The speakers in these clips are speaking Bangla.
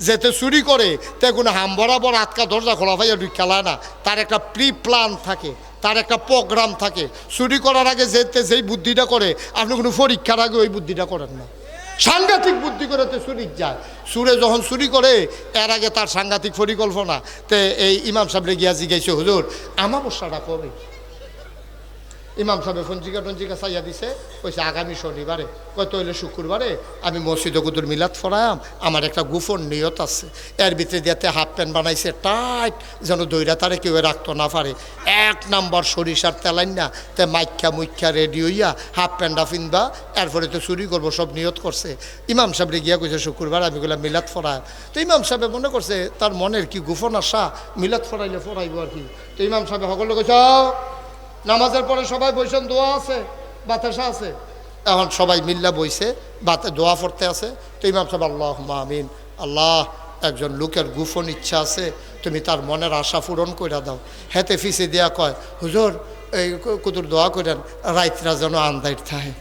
যেতে চুরি করে তে কোনো হাম বরাবর আটকা দরজা খোলা ভাইয়া ঢুকালায় না। তার একটা প্রি প্ল্যান থাকে, তার একটা প্রোগ্রাম থাকে। চুরি করার আগে যেতে যেই বুদ্ধিটা করে, আপনি কোনো পরীক্ষার আগে ওই বুদ্ধিটা করেন না। সাংঘাতিক বুদ্ধি করে তো চুরি যায়। সুরে যখন চুরি করে, এর আগে তার সাংঘাতিক পরিকল্পনা। তে এই ইমাম সাহেবরে গিয়া জিজ্ঞাসা, হুজুর, আমাবস্যাটা কবে? ইমাম সাহেব ফঞ্জিকা টঞ্জিকা চাইয়া দিছে, কইছে, আগামী শনিবারে। কত হইলে, শুক্রবারে আমি মসজিদ কুতুর মিলাদ ফরায়াম আমার একটা গুফন নিয়ত আছে। এর ভিতরে দিয়াতে হাফ প্যান্ট বানাইছে, টাইট, যেন দইরা তারে কেউ রাখতো না পারে। এক নাম্বার সরিষার তেলাইন না তে মাইখ্যা মুখ্যা রেডি হইয়া হাফ প্যান্টটা ফিনবা এরপরে তো চুরি করব, সব নিয়ত করছে। ইমাম সাহেবরে গিয়া কইছে, শুক্রবার আমি গুলা মিলাদ ফরায় তো ইমাম সাহেব মনে করছে, তার মনের কি গুফন আশা, মিলাদ ফরাইলে ফরাইব আর কি। তো ইমাম সাহেব সকলে কইছ নামাজের পরে সবাই বইছেন দোয়া আছে, বাতাসা আছে। এখন সবাই মিল্লা বইছে, বাতে দোয়া পড়তে আছে। তো ইমাম সাহেব আল্লাহ আমিন। আল্লাহ, একজন লোকের গুফন ইচ্ছা আছে, তুমি তার মনের আশা পূরণ করে দাও। হেতে ফিসে দিয়া কয়, হুজুর, এই কুতুর দোয়া করেন রাইতরা যেন আন্দাইট থাকে।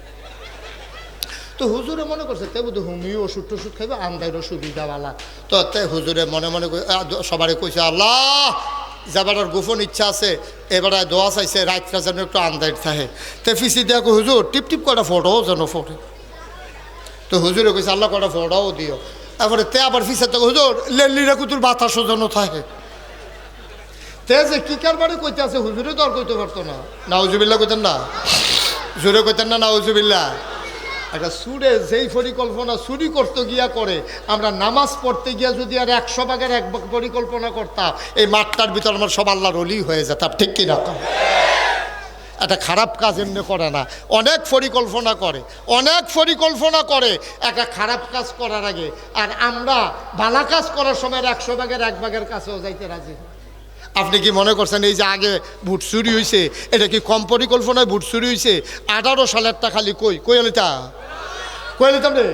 তো হুজুরে মনে করছে, তে বুধ হুমিও ওষুধ টষুধ খাইবে আন্দাইরও সুবিধাওয়ালা। তো তে হুজুরে মনে মনে সবারে কইছে, আল্লাহ যাবার গোপন ইচ্ছা আছে, এবারে দোয়া চাইছে, রাতটা যেন একটু আন্দাইট থাকে। তে ফিসি দিয়া হুজুর, টিপ টিপ কটা ফটো যেন ফটো? তো হুজুরে কইছে, আল্লাহ কটা ফটোও দিও। তারপরে তে আবার ফিসে তো হুজুর লেলিরা কুতুর বাতাসও যেন থাকে। তে যে কি কারবারে কইতে আছে, হুজুরে তো আর কইতে পারতো না। নাউজুবিল্লা কইতেন না? জোরে কইতেন না নাউজুবিল্লা একটা সুরে যেই পরিকল্পনা চুরি করতে গিয়া করে, আমরা নামাজ পড়তে গিয়া যদি আর একশো ভাগের এক পরিকল্পনা করতাম, এই মাঠটার ভিতর আমার সব আল্লাহর অলি হয়ে যেতাম, ঠিক কিনা? একটা খারাপ কাজ এমনি করে না। অনেক পরিকল্পনা করে, অনেক পরিকল্পনা করে, একটা খারাপ কাজ করার আগে। আর আমরা ভালো কাজ করার সময় একশো ভাগের এক ভাগের কাছেও যাইতে রাজি। আপনি কি মনে করছেন, এই যে আগে ভুট চুরি হয়েছে এটা কি কম পরিকল্পনায় ভোট চুরি হয়েছে আঠারো সালেরটা খালি কই কই এলিতা কই এলিতাম রে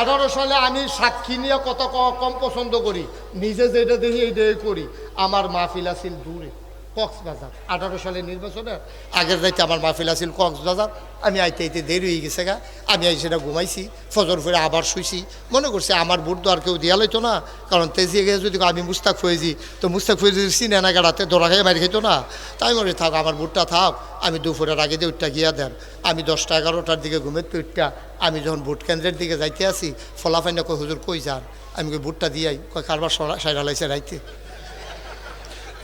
আঠারো সালে আমি সাক্ষী নিয়ে কত কম পছন্দ করি। নিজে যেটা দেখি এইটাই করি। আমার মাহফিল আছিল দূরে। কক্সবাজার। আঠারো সালে নির্বাচনে আগের রাইতে আমার মাহফিল আছিল কক্সবাজার। আমি আইতে আইতে দেরি হয়ে গেছে গা। আমি আই সেটা ঘুমাইছি, ফজর ফিরে আবার শুইছি। মনে করছি আমার বুট তো আর কেউ দিয়া লইতো না, কারণ তেজিয়ে গিয়ে যদি আমি মুস্তাক ফয়েজি তো মুস্তাক ফয়েজি চিনে না গাড়াতে দৌড়া খেয়ে মারি খেতো না। তাই মনে থাক, আমার বুটটা থাক, আমি দুপুরের আগে দিয়ে উঠটা গিয়া দেন। আমি দশটা এগারোটার দিকে ঘুমের তো উঠটা। আমি যখন ভোট কেন্দ্রের দিকে যাইতে আসি ফলাফাইনা কই হুজুর, কই যান? আমি কই, ভোটটা দিয়াই। কয়, কারবার সাইডা লাইছে রাইতে।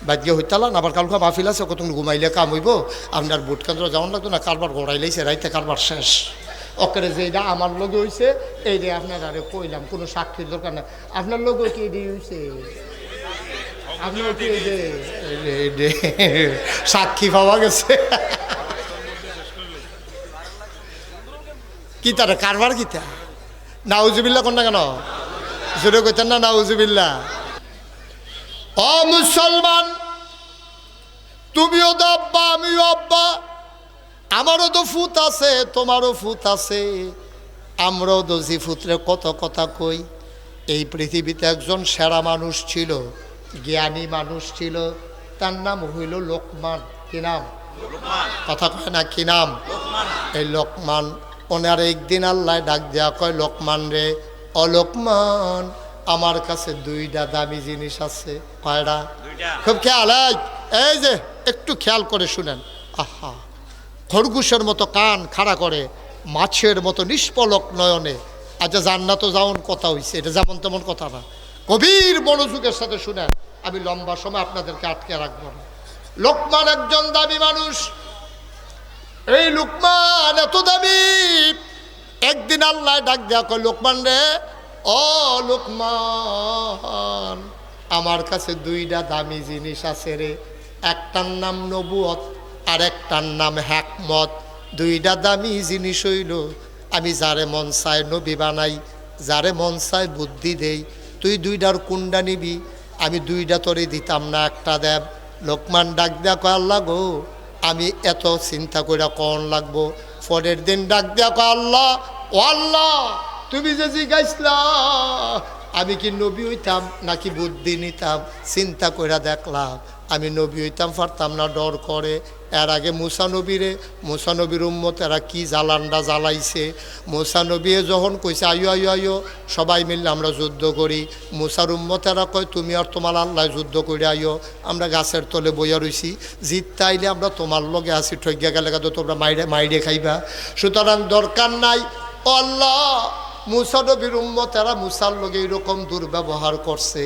বাদ গিয়ে হইতালান আবার কালকে মাহফিল আছে কত ঘুমাইলে কাম হইব। আপনার ভোট কেন্দ্র যাওয়ান লাগতো না, কারবার গড়াইলেছে রাইতে কারবার শেষ। অকেরে যেটা আমার লগে হইছে এই যে আপনার আরে কইলাম, কোনো সাক্ষীর দরকার নাই। আপনার লগে কি এটি হইছে? আপনার কি এই যে এই যে- এই যে সাক্ষী পাওয়া গেছে। কি তার, কারবার কিতা? নাউজুবিল্লা কোন না কেন? জোরে কইতেন না নাউজুবিল্লা ও মুসলমান তুমিও তো আব্বা আমিও আব্বা। আমারও তো ফুত আছে তোমারও ফুত আছে। আমরাও তো জি ফুতরে কত কথা কই। এই পৃথিবীতে একজন সেরা মানুষ ছিল জ্ঞানী মানুষ ছিল তার নাম হইল লোকমান। কি নাম? কথা কয় না কি নাম? এই লোকমান ওনার একদিন আল্লাহ ডাক দেয়া কয় লোকমান রে অলোকমান আমার কাছে দুইটা দামি জিনিস আছে কয়টা খুব খেয়াল এই, এই যে একটু খেয়াল করে শুনেন। আহা খরগোশের মতো কান খাড়া করে মাছের মতো নিষ্পলক নয়নে। আচ্ছা জান্নাত যাওন কথা হইছে এটা যেমন তেমন কথা না। গভীর মনোযোগের সাথে শুনেন আমি লম্বা সময় আপনাদেরকে আটকে রাখব না। লোকমান একজন দামি মানুষ। এই লোকমান এত দামি। একদিন আল্লাহ ডাক দেয়া কয় লোকমান রে ও লোকমান, আমার কাছে দুইটা দামি জিনিস আছে রে। একটার নাম নবুয়ত আর একটার নাম হ্যাকমত দুইটা দামি জিনিস হইল, আমি যারে মন চায় নবী বানাই, যারে মন চায় বুদ্ধি দেই। তুই দুইটার কুন্ডা নিবি? আমি দুইটা তোরে দিতাম না, একটা দেব। লোকমান ডাক দেয়া কয়, আল্লাহ গো, আমি এত চিন্তা করে কন লাগবো? পরের দিন ডাক দেয়া কয়, আল্লাহ, ও আল্লাহ তুমি যে জিগাইছিলা আমি কি নবী হইতাম নাকি বুদ্ধি নিতাম? চিন্তা করে দেখলাম, আমি নবী হইতাম, পারতাম না ডর করে। এর আগে মুসানবীরে মুসানবীর উম্মত এরা কি জ্বালানটা জ্বালাইছে? মুসানবীয়ে যখন কইছে আয়ো আয়ো আয়ো সবাই মিললে আমরা যুদ্ধ করি। মুসার উম্মত এরা কয়, তুমি আর তোমার আল্লাহ যুদ্ধ করে আইও আমরা গাছের তলে বইয়া রইছি। জিততে আইলে আমরা তোমার লগে আসি ঠগিয়া গেলে তো তোমরা মাইরে মাইরে খাইবা। সুতরাং দরকার নাই আল্লাহ মুসানবীর উম্মত এরা মুসার লগে এরকম দুর্ব্যবহার করছে।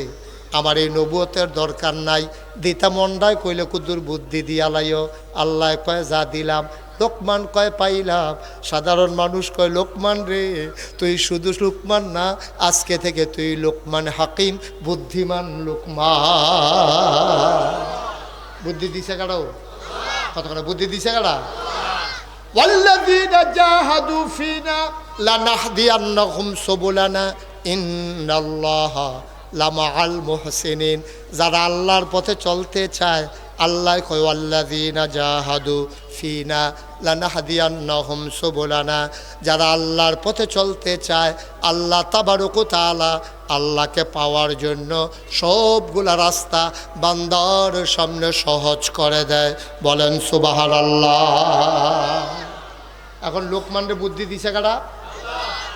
আমার এই নবুয়তের দরকার নাই। দিতা মন্ডায় কইলে কুদুর বুদ্ধি দিয়ালাইও আল্লাহ কয়, যা দিলাম, লোকমান কয়, পাইলাম। সাধারণ মানুষ কয়, লোকমান রে, তুই শুধু লোকমান না, আজকে থেকে তুই লোকমান হাকিম, বুদ্ধিমান লোকমান। বুদ্ধি দিছে কাটাও কতক্ষণ বুদ্ধি দিছে কাটা والذين جاهدوا فينا لنهدينهم سبلنا إن الله লামাআল মুহসিনিন যারা আল্লাহর পথে চলতে চায় আল্লাহ কয় আল্লাযীনা জাহাদু ফিনা লানাহদিয়ান্নাহুম সুবুলানা যারা আল্লাহর পথে চলতে চায় আল্লাহ তাবারকু তাআলা আল্লাহকে পাওয়ার জন্য সবগুলা রাস্তা বান্দার সামনে সহজ করে দেয়। বলেন, সুবহানাল্লাহ। এখন লোকমানরে বুদ্ধি দিছে কারা?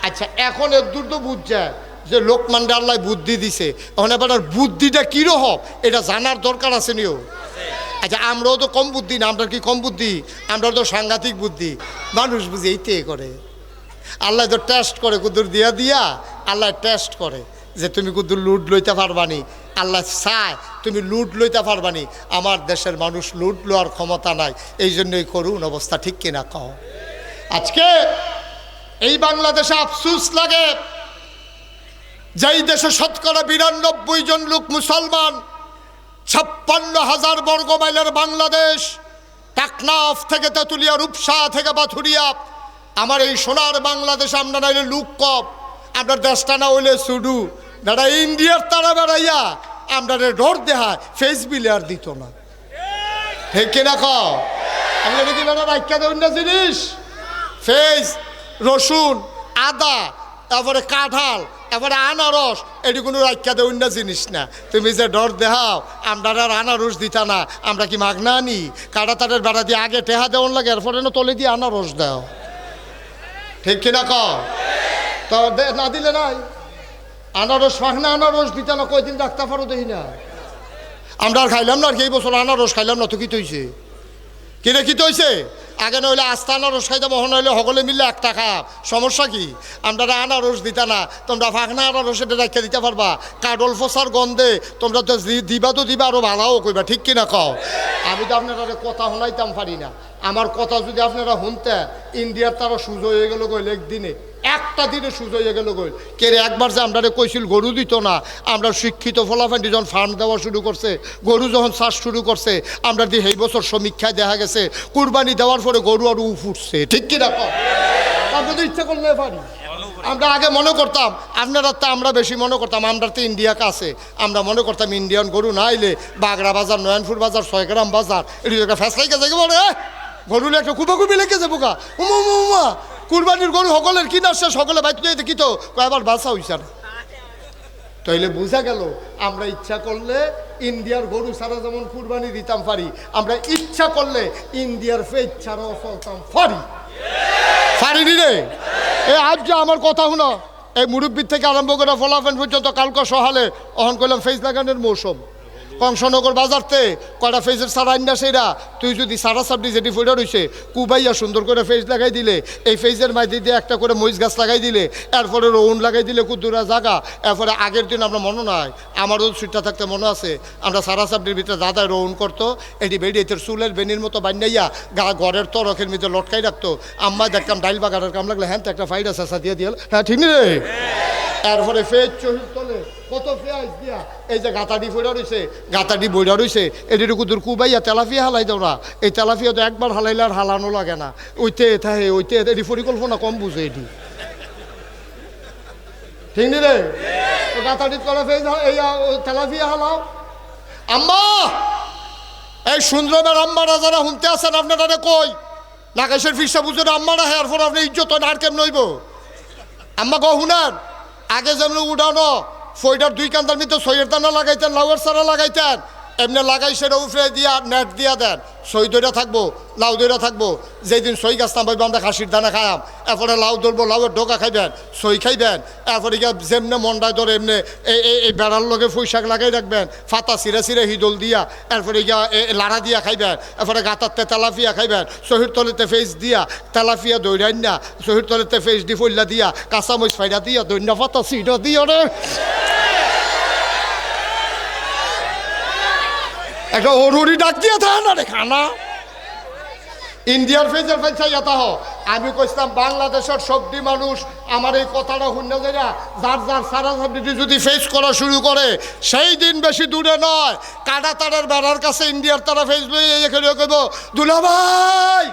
আচ্ছা এখন এর দূর তো বুঝছে যে লোকমানরে আল্লাহ বুদ্ধি দিছে। এখন এবার বুদ্ধিটা কীরকম এটা জানার দরকার আছে নিও। আচ্ছা আমরাও তো কম বুদ্ধি না, আমরা কি কম বুদ্ধি? আমরা তো সাংঘাতিক বুদ্ধি। মানুষ বুঝি এইতে করে। আল্লাহ তো টেস্ট করে কুদুর দিয়া দিয়া আল্লাহ টেস্ট করে। যে তুমি কুদুর লুট লইতে পারবানি। আল্লাহ চায় তুমি লুট লইতে পারবানি। আমার দেশের মানুষ লুট লওয়ার ক্ষমতা নাই। এই জন্যই করুন অবস্থা, ঠিক কিনা কও? আজকে এই বাংলাদেশে আফসুস লাগে যেই দেশে শতকরা বিরানব্বই জন লোক মুসলমান, ছাপ্পান্ন হাজার বর্গ মাইলের বাংলাদেশ, টাকনাফ থেকে তেঁতুলিয়া, রূপসা থেকে বাথুরিয়া। আমার এই সোনার বাংলাদেশ, আমরা নাইলে লুক কপ আপনার দেশটা না হইলে সুডু। দাদা ইন্ডিয়ার তারা বেড়াইয়া আমরা ডর দেহা ফেস বিলে আর দিত না। ঠিক কিনা খাও আমি কি বেড়া রাখা দেবেন না জিনিস। ফেস রসুন, আদা, তারপরে কাঁঠাল, তারপরে আনারস, এটি কোনো রাখা দেউন না জিনিস না। তুমি যে ডর দেহাও, আমরা আর আনারস দিতা না। আমরা কি মাগনা আনি কাটা তাদের বেড়া দিয়ে আগে টেহা দেওয়ান লাগে, এরপরে না তলে দিয়ে আনারস দাও। ঠিক কিনা ক তো না দিলে নাই। আনারস ফাঁকনা আনারস দিতা না, কয়দিন ডাক্তার পারো দেখি না। আমরা আর খাইলাম না আর কি, এই বছর আনারস খাইলাম না, তো কি তৈছে? কিনে কি তৈছে? আগে নইলে আস্তা আনারস খাইতে মহন হইলে সকলে মিললে একটা খাপ সমস্যা কি? আমরা আনারস দিতা না, তোমরা ফাঁকনা আনারস এটা রেখে দিতে পারবা। কাডল ফসার গন্ধে তোমরা তো দিবা তো দিবা, আরও ভালোও কইবা, ঠিক কিনা কও? আমি তো আপনারা কথা শোনাইতাম পারি না। আমার কথা যদি আপনারা শুনতেন, ইন্ডিয়ার তারা সুযোগ হয়ে গেল গইল একদিনে একটা দিনে সুযোগ হয়ে গেল গইল কে রে একবার যে আমরা কইছিল গরু দিত না, আমরা শিক্ষিত ফলাফান্ডি যখন ফার্ম দেওয়া শুরু করছে, গরু যখন চাষ শুরু করছে, আমরা দিয়ে এই বছর সমীক্ষায় দেখা গেছে, কুরবানি দেওয়ার পরে গরু আরও উঠছে। ঠিক কিনা কম আমরা তো ইচ্ছা করলে পারি। আমরা আগে মনে করতাম, আপনারা তো আমরা বেশি মনে করতাম, আমরা তো ইন্ডিয়া কাছে। আমরা মনে করতাম ইন্ডিয়ান গরু না আইলে বাগড়া বাজার, নয়নপুর বাজার, ছয়গ্রাম বাজার এটি একটা ফ্যাসলাই বলে গরু একটা কুবাকুবি লেগে যাব গা। উমা উমা। কুরবানির গরু সকলের কি নাচছে সকলে বাইতে দেখি তো। কয়বার বাসা হইছে না। তাইলে বোঝা গেল, আমরা ইচ্ছা করলে ইন্ডিয়ার গরু ছাড়া যেমন কুরবানি দিতাম পারি আমরা ইচ্ছা করলে ইন্ডিয়ার ফেজ ছাড়াও চলতাম পারি পারিনি রে? এ, আজ যে আমার কথা শুনো, এই মুরব্বীর থেকে আরম্ভ করে ফলাফেন পর্যন্ত কালকে সহালে অহন করলাম ফেজ লাগানোর মৌসুম। কংসনগর বাজারতে কটা ফেজের সারা আন্না সেরা? তুই যদি সারা সাবডি যেটি ফুটে রয়েছে কুবাইয়া সুন্দর করে ফেজ লাগাই দিলে, এই ফেজের মাঝে দিয়ে একটা করে মরিচ গাছ লাগাই দিলে, এরপরে রৌন লাগাই দিলে কুদ্দুরা জাগা, এরপরে আগের দিন আমরা মনে নাই, আমারও সুইটটা থাকতে মনে আছে, আমরা সারা সাবডির ভিতরে দাদায় রৌন করতো, এটি এতে চুলের বেনির মতো বান্যাইয়া গা ঘরের তরকের ভিতরে লটকাই রাখতো। আম্মা দেখতাম ডাইল বাগানের কাম লাগলে হ্যাঁ তো একটা ফাইডা চেঁচা দিয়ে দিল হ্যাঁ ঠিক রে? এরপরে ফেজ চহির তলে কত পেঁয়াজ দিয়া, এই যে গাতাডি ফইরা রইছে, গাতাডি বইরা রইছে এটির কুদুর কুবাইয়া তেলাফিয়া হালাই দাও না। এই তেলাফিয়া তো একবার হালাইলে আর হালানো লাগে না। ওইতে থাহে, ওইতে এটি পরিকল্পনা কম বুঝে এটি। ঠিক নি রে? ও গাতাডি তলা ফেজ এই তেলাফিয়া হালাও। আম্মা! এই সুন্দরমের আম্মারা যারা শুনতে আছেন, আপনারা কই? নাকাশের ফিসা বুঝে আম্মারা হ্যাঁ এরপর আপনি ইজ্জত আর কেমন নইব আম্মা কো শুনান আগে যেমন উঠানো ফইটার দুই কান্দার মধ্যে সইয়ের দানা লাগাইতেন লাউয়ের সারা লাগাইতেন এমনি লাগাই সেটা উফরে দিয়া নেট দিয়া দেন। সই দইরা থাকব, লাউ দইরা থাকব। যেদিন সই গাছ নাম আমরা খাসির দানা খায়াম এরপরে লাউ ধরবো, লাউয়ের ডোকা খাইবেন, সই খাইবেন। এরপরে গিয়া যেমনে মন্ডায় ধরে এমনি এই এই- বেড়ার লগে ফুইশাক লাগাই রাখবেন, ফাতা সিরে সিরে হিদল দিয়া, এরপরে গিয়া লাড়া দিয়া খাইবেন, এরপরে গাতারতে তেলাফিয়া খাইবেন, শহীদ তলেতে ফেস দিয়া তেলাফিয়া দৈরান না, শহীদ তলেতে ফেস দি দিয়া কাঁচামচ ফাইরা দিয়া দৈন্য ফাতা সিটা দিয়া রে। একটা অরুরি ডাক দিয়ে থাকে না রে খানা। ইন্ডিয়ার ফেজের হ। আমি কইতাম বাংলাদেশের সবদি মানুষ আমার এই কথাটা শুনে যায় যার যার সারা সাবডিটি যদি ফেস করা শুরু করে, সেই দিন বেশি দূরে নয়। কাটা তারের বেড়ার কাছে ইন্ডিয়ার তারা ফেস লই এখানে কইব, দুলা ভাই!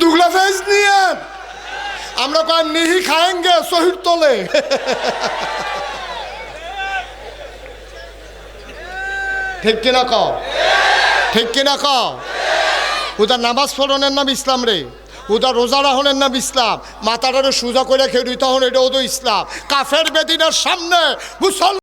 দুগলা ফেস নিয়ে আমরা কয় নিহি খায়েঙ্গে শহীদ তোলে। ঠিক কিনা কও? ঠিক কিনা কও? হুদা নামাজ পড়নের নাম ইসলাম রে। হুদা রোজা রাহনের নাম ইসলাম। মাথাটারে সোজা করে খেয়ে হন এটাও তো ইসলাম। কাফের বেদিনের সামনে মুসল